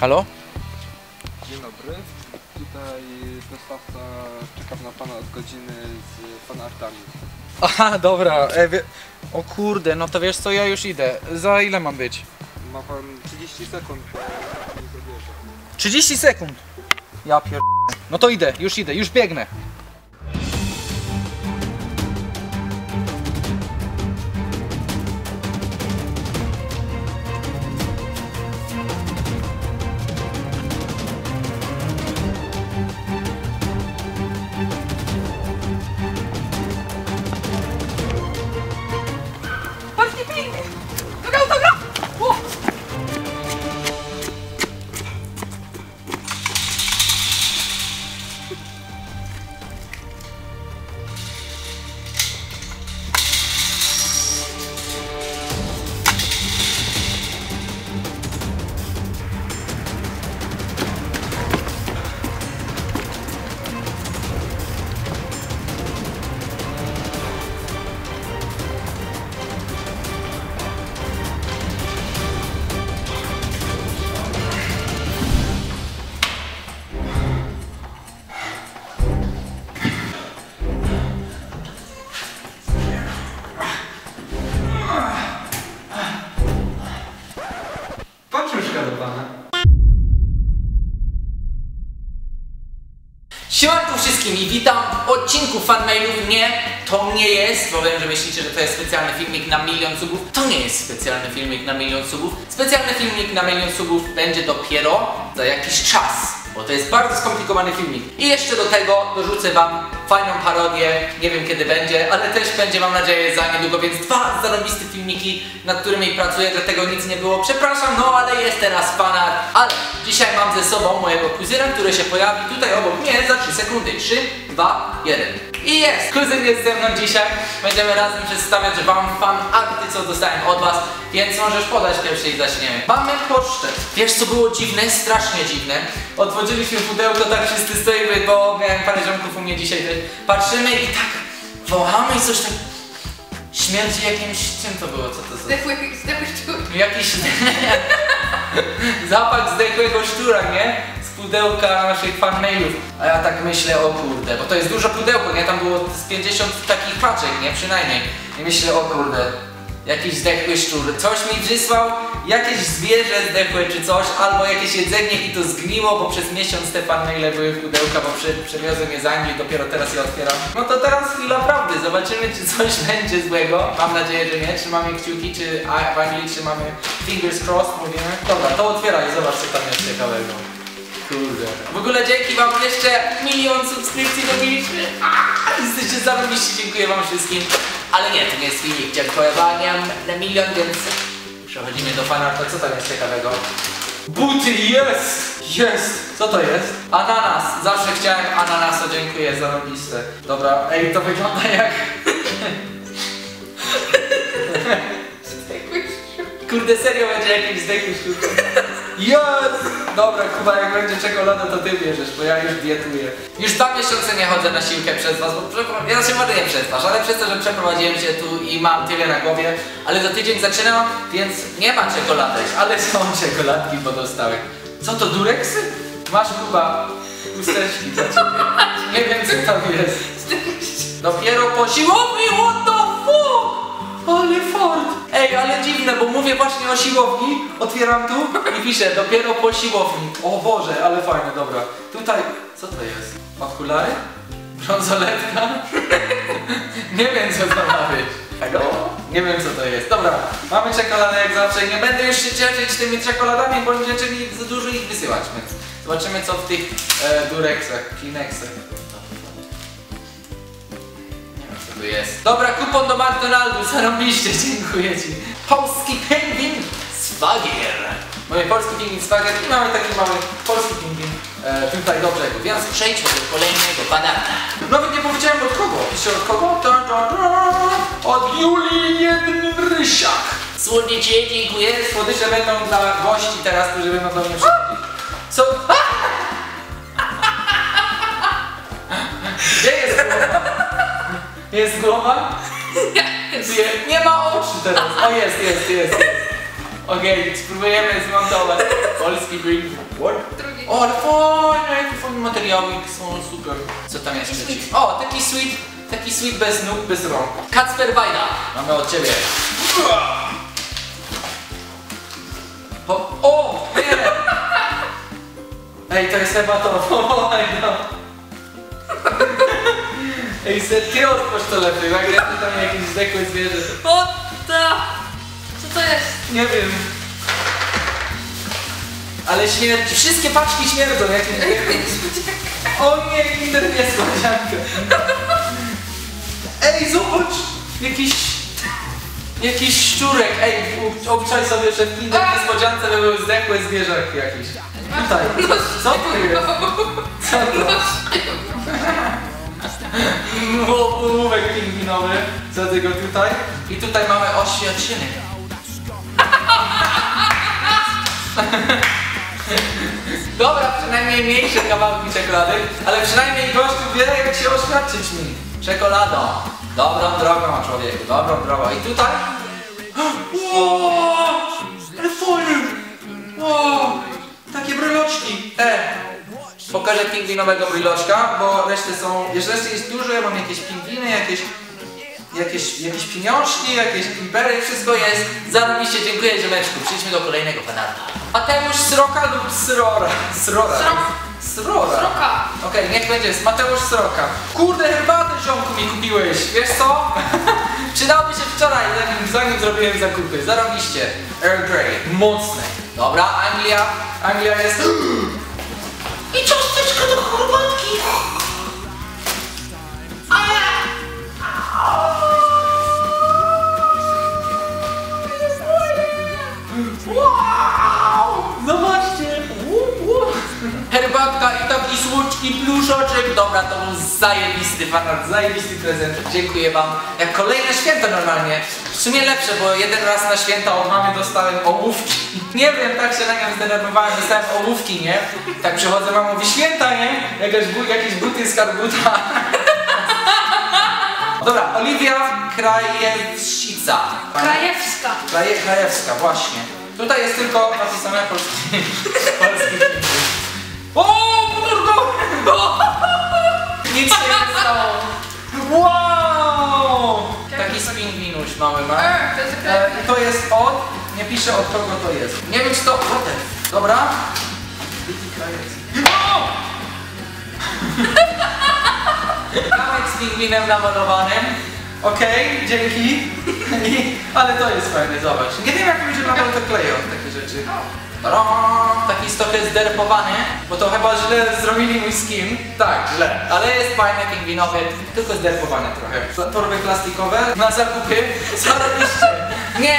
Halo? Dzień dobry. Tutaj dostawca czekam na pana od godziny z fanartami. Aha, dobra. E, wie... O kurde, no to wiesz co, ja już idę. Za ile mam być? Ma pan 30 sekund, bo nie zabierze. 30 sekund. Ja pier... No to idę, już idę, już biegnę. Odcinku fanmailów. Nie, to nie jest, bo wiem, że myślicie, że to jest specjalny filmik na milion subów. To nie jest specjalny filmik na milion subów. Specjalny filmik na milion subów będzie dopiero za jakiś czas, bo to jest bardzo skomplikowany filmik. I jeszcze do tego dorzucę wam fajną parodię, nie wiem kiedy będzie, ale też będzie mam nadzieję za niedługo, więc dwa zarobiste filmiki, nad którymi pracuję, dlatego nic nie było. Przepraszam, no ale jest teraz fanart. Ale dzisiaj mam ze sobą mojego kuzyna, który się pojawi tutaj obok mnie za 3 sekundy. 3, 2, 1. I jest! Kuzyn jest ze mną dzisiaj. Będziemy razem przedstawiać wam fan co dostałem od was, więc możesz podać pierwszy i zaczniemy. Mamy pocztę. Wiesz co było dziwne? Strasznie dziwne. Otworzyliśmy pudełko, tak wszyscy stoimy, bo miałem parę ziomków u mnie dzisiaj. też. Patrzymy i tak wołamy i coś tak śmierdzi jakimś... czym to było? Co to za... Zdechłych, zdechłych szczur. Jakiś zapach zdechłego szczura, nie? Z pudełka naszych fanmailów. A ja tak myślę, o kurde, bo to jest dużo pudełko, nie? Tam było z 50 takich paczek, nie? Przynajmniej. I myślę, o kurde, jakiś zdechły szczur. Coś mi przysłał, jakieś zwierzę zdechłe czy coś, albo jakieś jedzenie i to zgniło, bo przez miesiąc te fanmaile były w pudełka, bo przewiozłem je z Anglii, dopiero teraz je otwieram. No to teraz chwila prawdy, zobaczymy czy coś będzie złego. Mam nadzieję, że nie. Trzymamy kciuki, czy a w Anglii trzymamy fingers crossed, mówimy. Dobra, to otwieraj, zobacz co tam jest ciekawego. Kurde. W ogóle dzięki wam jeszcze milion subskrypcji dobiliśmy. Jesteście zarobiści, dziękuję wam wszystkim. Ale nie, to nie jest filmik dziękowania na milion, więc przechodzimy do fanarta. Co tam jest ciekawego? Buty, jest! Jest! Co to jest? Ananas. Zawsze chciałem ananasa, dziękuję, zarobiste. Dobra, ej, to wygląda jak... Kurde, serio będzie jakiś zdechły szczur. Jest! Dobra, Kuba, jak będzie czekolada, to ty bierzesz, bo ja już dietuję. Już dwa miesiące nie chodzę na siłkę przez was, bo ja może nie przez was, ale przez to, że przeprowadziłem się tu i mam tyle na głowie, ale za tydzień zaczynam, więc nie ma czekolady, ale są czekoladki pozostałe. Co to, dureksy? Masz, Kuba, chusteczki dla ciebie. Nie wiem, co tam jest. Dopiero po siłowni, what the fuck? Ale fart! Ej, ale dziwne, bo mówię właśnie o siłowni, otwieram tu i piszę dopiero po siłowni. O Boże, ale fajne, dobra. Tutaj, co to jest? Okulary? Brązoletka? Nie wiem co to ma być. Tego? Nie wiem co to jest. Dobra, mamy czekoladę jak zawsze. Nie będę już się cieszyć tymi czekoladami, bo zaczęli za dużo ich wysyłać, więc zobaczymy co w tych e, dureksach, Kleenexach. Tu jest. Dobra, kupon do McDonaldu, zarobiście, dziękuję ci. Polski pingwin Swagier. Mamy polski pingwin Swagier i mamy taki mały polski pingwin e, tutaj do brzegu. Więc przejdźmy do kolejnego banana. Nawet nie powiedziałem od kogo. Pisze od kogo? Ta, ta, ta. Od Julii Jedrysiak. Słodycze, dziękuję. Słodycze będą dla gości teraz, którzy będą do mnie przychodzić. Jest głowa? Nie, nie ma oczu teraz. O jest, jest, jest. jest. Okej, spróbujemy zmontować polski green. What? Drugi. O, ale fajne, jakie fajne materiały są super. Co tam jeszcze ci? O, taki sweet, taki sweet bez nóg, bez rąk. Kacper Wajda, mamy od ciebie. Po, o, nie! Ej, to jest chyba to, Wajda. Ej, se, ty otwórz to lepiej, jak ja tam jakieś zdechłe zwierzę. O, ta. Co to jest? Nie wiem. Ale śmierdzi, wszystkie paczki śmierdzą, jak nie wiem. O nie, Kinder niespodzianka. Ej, zobacz! Jakiś... Jakiś szczurek. Ej, obczaj sobie, że w Kinder niespodziance były zdechłe zwierzaki jakieś. Tutaj. Co to jest? Co to? O, Ołówek pingwinowy. Co tego tutaj? I tutaj mamy oświadczyny. Dobra, przynajmniej mniejsze kawałki czekolady, ale przynajmniej gościu wie jak się oświadczyć mi. Czekolado. Dobrą drogą człowieku, dobrą drogą. I tutaj? Wow, ale fajny. Wow, takie bryloczki. E, pokażę pingwinowego bryloczka, bo reszty są, reszty jest dużo, ja mam jakieś pingwiny, jakieś jakieś, jakieś pieniążki, jakieś impery, wszystko jest. Zarobiście dziękuję ziomeczku. Przejdźmy do kolejnego fanarta. Mateusz Sroka lub Srora? Srora. Srok. Srora. Sroka. Okej, niech będzie, Mateusz Sroka. Kurde, herbatę ziomku mi kupiłeś, wiesz co? Przydałby się wczoraj, zanim, zanim zrobiłem zakupy. Zarobiście. Earl Grey, mocne. Dobra, Anglia, Anglia jest... I cząsteczka do herbatki. Wow! Zobaczcie! Herbatka i taki słodki pluszoczek. Dobra, to był zajebisty fanart, zajebisty prezent. Dziękuję wam. Jak kolejne święto normalnie. W sumie lepsze, bo jeden raz na święta od mamy dostałem ołówki. Nie wiem, tak się na nią zdenerwowałem, dostałem ołówki, nie? Tak przychodzę, mama mówi święta, nie? Jakaś, bu- jakieś buty z karbuta. Dobra, Oliwia Krajewsica. Krajewska. Kraje, krajewska, właśnie. Tutaj jest tylko napisane polski. polski. O, kurwa! Nic się nie stało. Wow! Taki spingwinuś mały ma. To jest E, to jest od, nie piszę od kogo to jest. Nie wiem czy to, dobra. Kamek z pingwinem namalowanym. Okej, dzięki. I, ale to jest fajne, zobacz. Nie wiem jak ludzie nadal to kleją, takie rzeczy. Tadam! Taki trochę zderpowany, bo to chyba źle zrobili mój skin. Tak, źle. Ale jest fajny, pingwinowy, tylko zderpowany trochę. Torby plastikowe na zakupy. Zarobiście. Nie,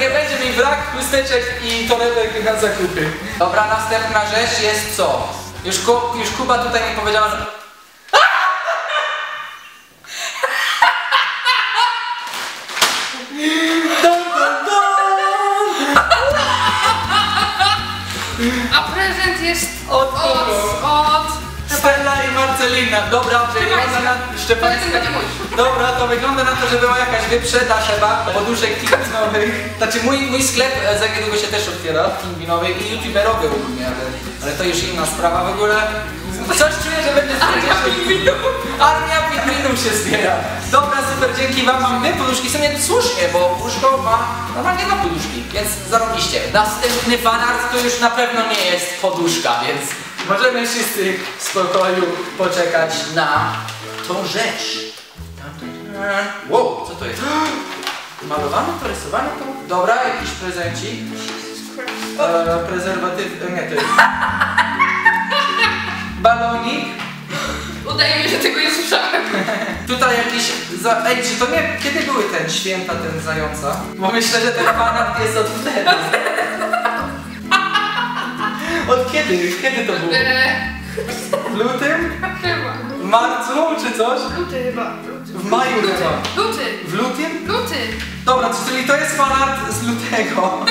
nie będzie mi brak chusteczek i torebek na zakupy. Dobra, następna rzecz jest co? Już, Ku, już Kuba tutaj mi powiedziała, że... prezent jest Od od, od... Stella i Marcelina. Dobra, wygląda na... Szczepańska. Dobra, to wygląda na to, że była jakaś wyprzedaż chyba poduszek pingwinowych. Znaczy mój, mój sklep e, za niedługo się też otwiera, pingwinowy i youtuberowy ogólnie, ale, ale to już inna sprawa w ogóle. Coś czuję, że będzie Armia pingwinów. Armia pingwinów się zbiera. Dobra, super, dzięki wam. Mam dwie poduszki, w sumie słusznie, bo łóżko ma normalnie dwa poduszki, więc zarobiście. Następny fanart to już na pewno nie jest poduszka, więc możemy wszyscy w spokoju poczekać na tą rzecz. Wow, co to jest? Malowane to, rysowane to? Dobra, jakiś prezencik. E, prezerwatyw... e, Nie, to jest... Balonik. Udaje mi się, że tego nie słyszałem. Tutaj jakiś... Za... Ej, czy to nie... Kiedy były ten święta, ten zająca? Bo myślę, że ten fanart jest od wtedy. Od kiedy? Kiedy to było? E, W lutym? chyba. W marcu czy coś? Luty chyba. W maju Luty. chyba. Luty. W lutym? Luty. Dobra, czyli to jest fanart z lutego.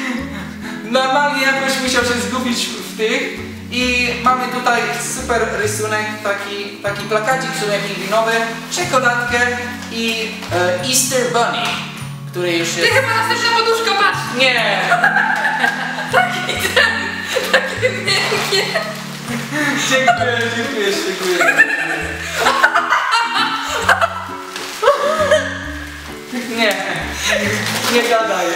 Normalnie jakoś musiał się zgubić w tych i mamy tutaj super rysunek, taki, taki plakacik w sumie pingwinowy, czekoladkę i e, Easter Bunny, który już Ty jest... chyba następna poduszka, patrz! Nie! Takie miękkie. Dziękuję, dziękuję, dziękuję. Nie, nie gadaj.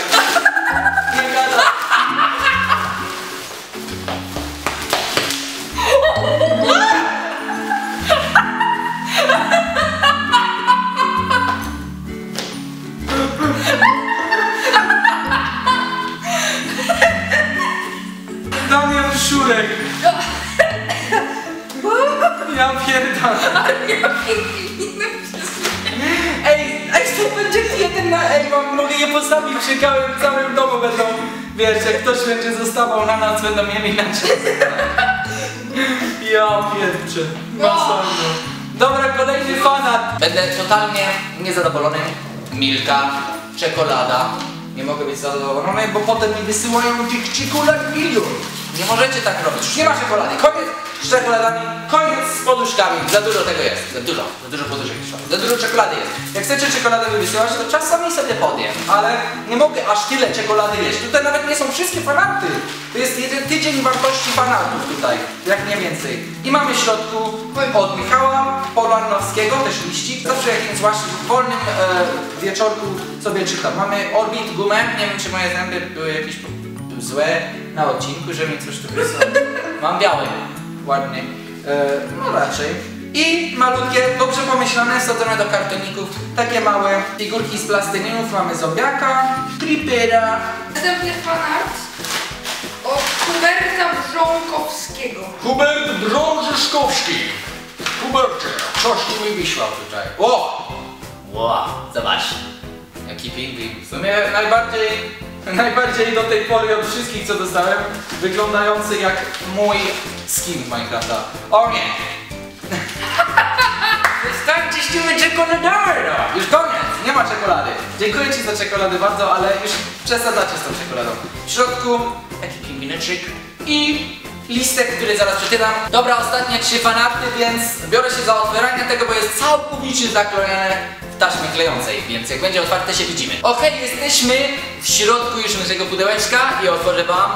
Ktoś będzie zostawał na noc, będą mieli na czas. Ja pierdzie. Masakra. Dobra, kolejny fanat. Będę totalnie niezadowolony. Milka, czekolada. Nie mogę być zadowolony, bo potem mi wysyłają tych czekolad milion. Nie możecie tak robić. Już nie ma czekolady. Koniec z czekoladami, koniec z poduszkami. Za dużo tego jest. Za dużo. Za dużo poduszek. Za dużo czekolady jest. Jak chcecie czekoladę wysyłać, to czasami sobie podjem. Ale nie mogę aż tyle czekolady jeść. Tutaj nawet nie są wszystkie fanaty. To jest jeden tydzień wartości fanatów tutaj. Jak nie więcej. I mamy w środku od Michała Polanowskiego, też liścik. Zawsze jakimś właśnie wolnym e, wieczorku sobie czytam. Mamy Orbit gumę. Nie wiem, czy moje zęby były jakieś złe na odcinku, że mi coś tu wysłał. Mam biały, ładny. E, no raczej. I malutkie, dobrze pomyślane, sadzone do kartoników, takie małe figurki z plastylinów. Mamy zombiaka, creepera. Następnie fanart od Huberta Brząkowskiego. Hubert Drążyszkowski. Hubercie, coś tu mi wysłał tutaj. O! Wow, zobacz. Jaki pingwin. W sumie najbardziej, najbardziej do tej pory od wszystkich co dostałem, wyglądający jak mój skin Minecrafta. O nie! Czekoladami, no! Już koniec, nie ma czekolady. Dziękuję Ci za czekoladę bardzo, ale już przesadzacie z tą czekoladą. W środku taki pingwineczek i listek, który zaraz przeczytam. Dobra, ostatnie trzy fanaty, więc biorę się za otwieranie tego, bo jest całkowicie zaklejone w taśmie klejącej, więc jak będzie otwarte się widzimy. Okej, jesteśmy w środku już naszego pudełeczka i otworzę wam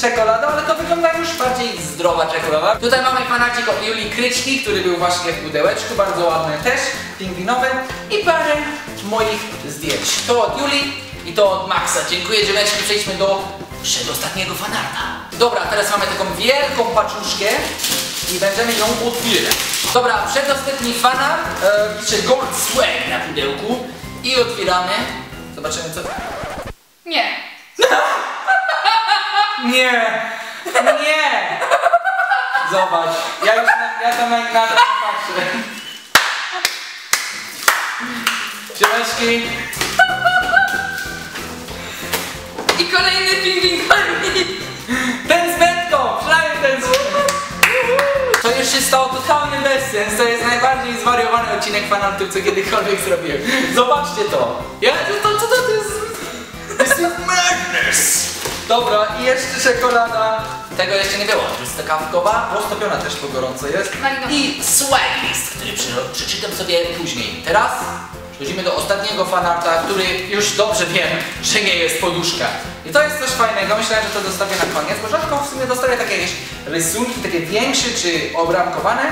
czekoladę, ale to wygląda już bardziej zdrowa czekolada. Tutaj mamy fanacik od Julii Kryczki, który był właśnie w pudełeczku, bardzo ładny też, pingwinowy i parę moich zdjęć. To od Julii i to od Maxa. Dziękuję dzieweczki, przejdźmy do przedostatniego fanarta. Dobra, teraz mamy taką wielką paczuszkę i będziemy ją otwierać. Dobra, przedostatni fanart, e, pisze Gold Swag na pudełku i otwieramy. Zobaczymy co... Nie. Nie! Nie! Zobacz, ja już na, ja tam na, na to patrzę. Dzieweczki, I kolejny pingwin. ten z wędką! Przynajmniej ten z To już się stało totalny bezsens, to jest najbardziej zwariowany odcinek fanantów, co kiedykolwiek zrobiłem. Zobaczcie to! Ja, to, to, to, to jest... This is madness! Dobra, i jeszcze czekolada. Tego jeszcze nie było. Jest kawkowa, roztopiona też po gorąco jest. Malinowa. I swag list, który przeczytam sobie później. Teraz przechodzimy do ostatniego fanarta, który już dobrze wiem, że nie jest poduszka. I to jest coś fajnego, myślałem, że to zostawię na koniec, bo rzadko w sumie dostaję takie jakieś rysunki, takie większe czy obramkowane.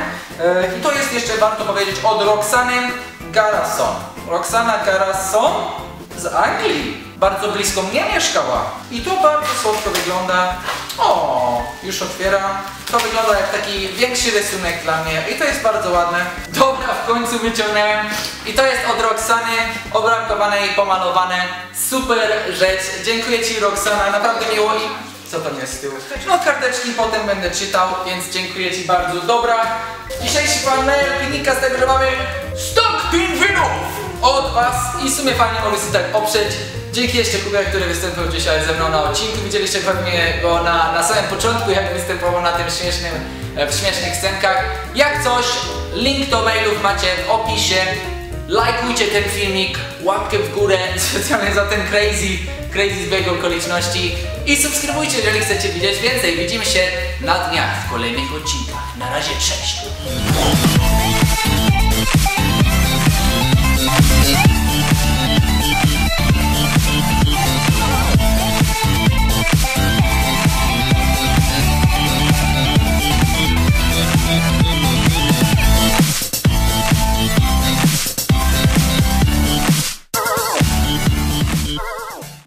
E, I to jest jeszcze, warto powiedzieć, od Roxany Garasson. Roxana Garasson z Anglii. Bardzo blisko mnie mieszkała. I to bardzo słodko wygląda. O, już otwieram. To wygląda jak taki większy rysunek dla mnie i to jest bardzo ładne. Dobra, w końcu wyciągnąłem. I to jest od Roxany, obramkowane i pomalowane. Super rzecz. Dziękuję Ci Roxana, naprawdę miło i... Co tam jest z tyłu? No karteczki potem będę czytał, więc dziękuję Ci bardzo. Dobra, dzisiejszy panel wynika z tego, że mamy stok pingwinów od Was i w sumie fajnie mogę sobie tak oprzeć. Dzięki jeszcze Kubie, który występował dzisiaj ze mną na odcinku. Widzieliście pewnie go na, na samym początku, jak występował na tym śmiesznym, e, w śmiesznych scenkach. Jak coś, link do mailów macie w opisie. Lajkujcie ten filmik, łapkę w górę, specjalnie za ten crazy, crazy zbieg okoliczności i subskrybujcie, jeżeli chcecie widzieć więcej. Widzimy się na dniach w kolejnych odcinkach. Na razie, cześć!